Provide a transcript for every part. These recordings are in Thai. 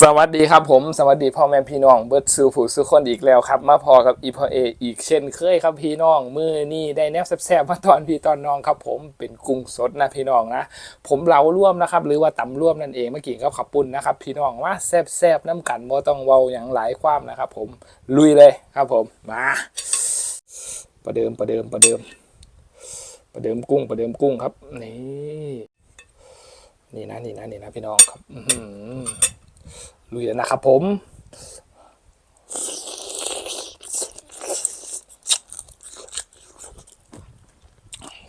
สวัสดีครับผมสวัสดีพ่อแม่พี่น้องเบิร์ดซูผู้สุคนอีกแล้วครับ มาพอกับอีพอเออีกเช่นเคยครับพี่น้องมือนี่ได้แนบแซ่บๆมาตอนพี่ตอนน้องครับ ผมเป็นกุ้งสดนะพี่น้องนะ ผมเหลาร่วมนะครับ หรือว่าตำร่วมนั่นเองเมื่อกี้ก็ขับปุ่นนะครับพี่น้องว่าแซ่บๆน้ำกันโมต้องเว้าอย่างหลายความนะครับ ผมลุยเลยครับผมมาประเดิมประเดิมประเดิม ประเดิมกุ้งประเดิมกุ้งครับนี่นี่นะนี่นะนี่นะพี่น้องครับ อื ลุยแล้วนะครับผม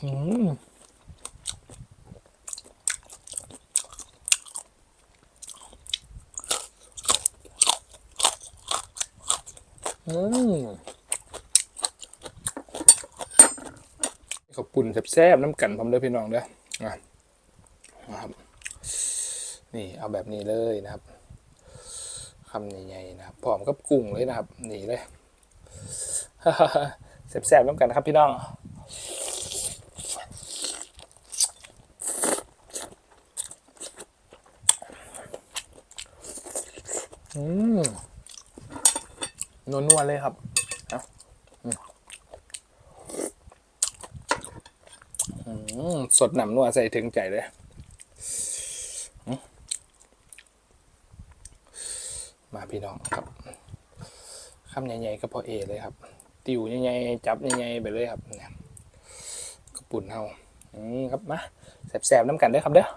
อืมอืมขอบคุณแซ่บๆน้ำกันผมด้อพี่น้องเด้ออะนะครับ นี่เอาแบบนี้เลยนะครับ คำใหญ่ๆนะครับพร้อมกับกุ้งเลยนะครับนี่เลยแซ่บๆน้ำกันครับพี่น้องอืมนวลๆเลยครับอืมสดหนำนัวใส่ถึงใจเลย มา พี่น้องครับคำใหญ่ๆก็พอเอเลยครับ ติวใหญ่ๆจับใหญ่ๆไปเลยครับเนี่ยกระปุ่นเฮาอืมครับมาแสบๆน้ำกันเด้อครับเด้อ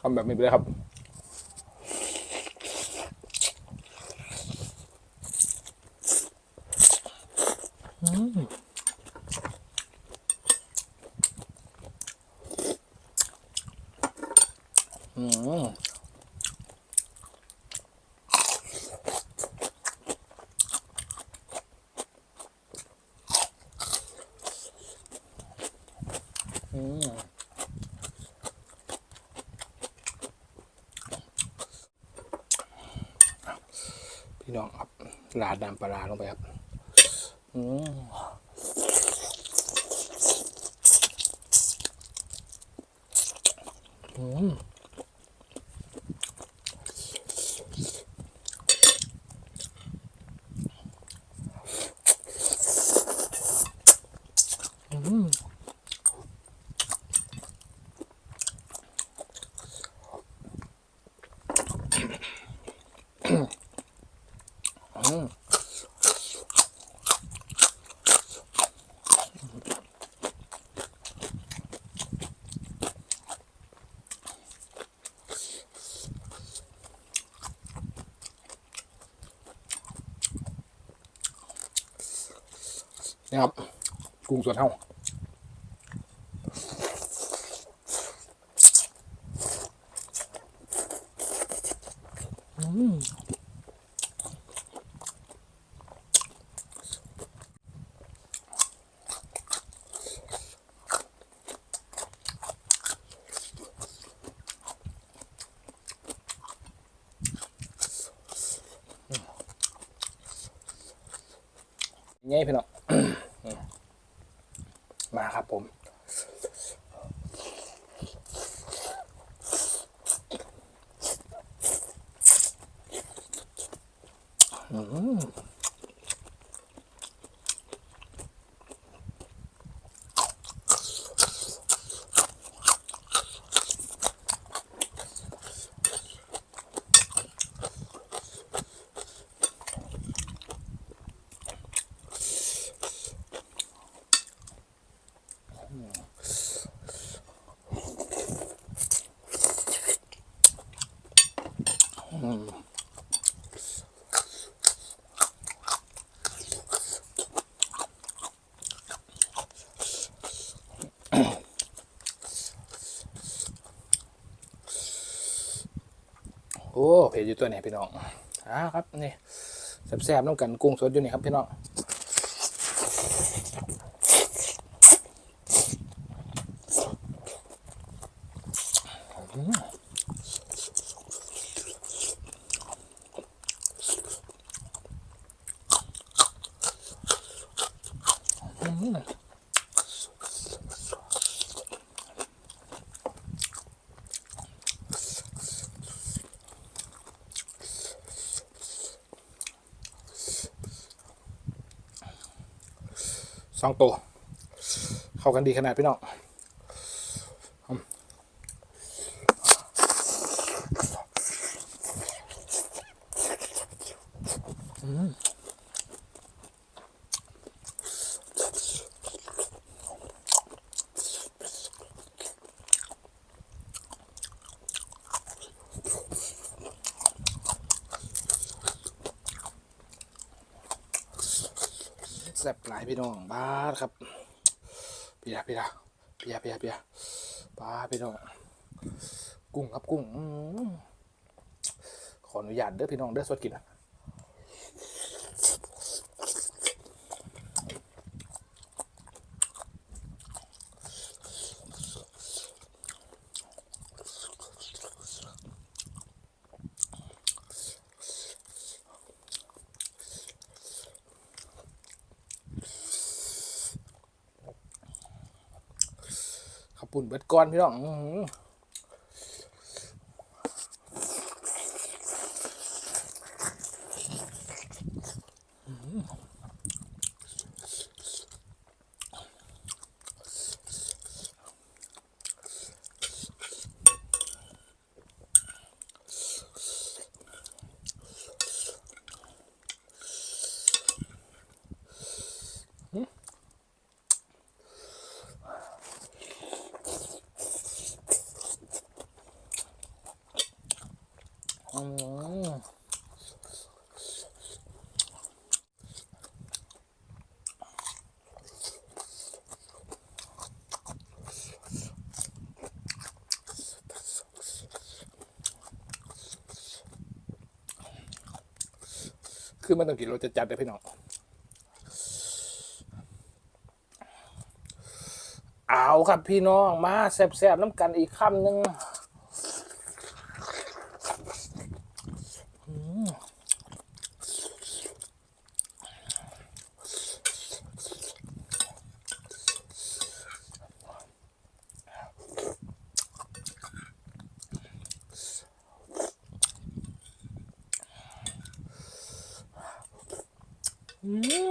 ทำแบบนี้ไปเลยครับ อืม พี่น้องครับลาดน้ำปลาร้าลงไปครับอืมอืม อืมนี่ครับกุ้งสดเท่าอืม ง่ายพี่น้องมาครับผมอืม โอ้เผ็ดอยู่ตัวไหนพี่น้องอ่าครับนี่แซ่บๆน้ำกันกุ้งสดอยู่นี่ครับพี่น้อง สองตัว เข้ากันดีขนาดพี่น้อง แซ่บหลายพี่น้องบ้าครับเปียเปียเปียเปียเปียปลาพี่น้องกุ้งครับกุ้งขออนุญาตเด้อพี่น้องเด้อสดกินขับ ปุ่นเบิดก้อนพี่น้อง คือมันต้องกินรสจัดๆเลยพี่น้องเอาครับพี่น้องมาแซ่บๆน้ำกันอีกคำหนึ่ง อืม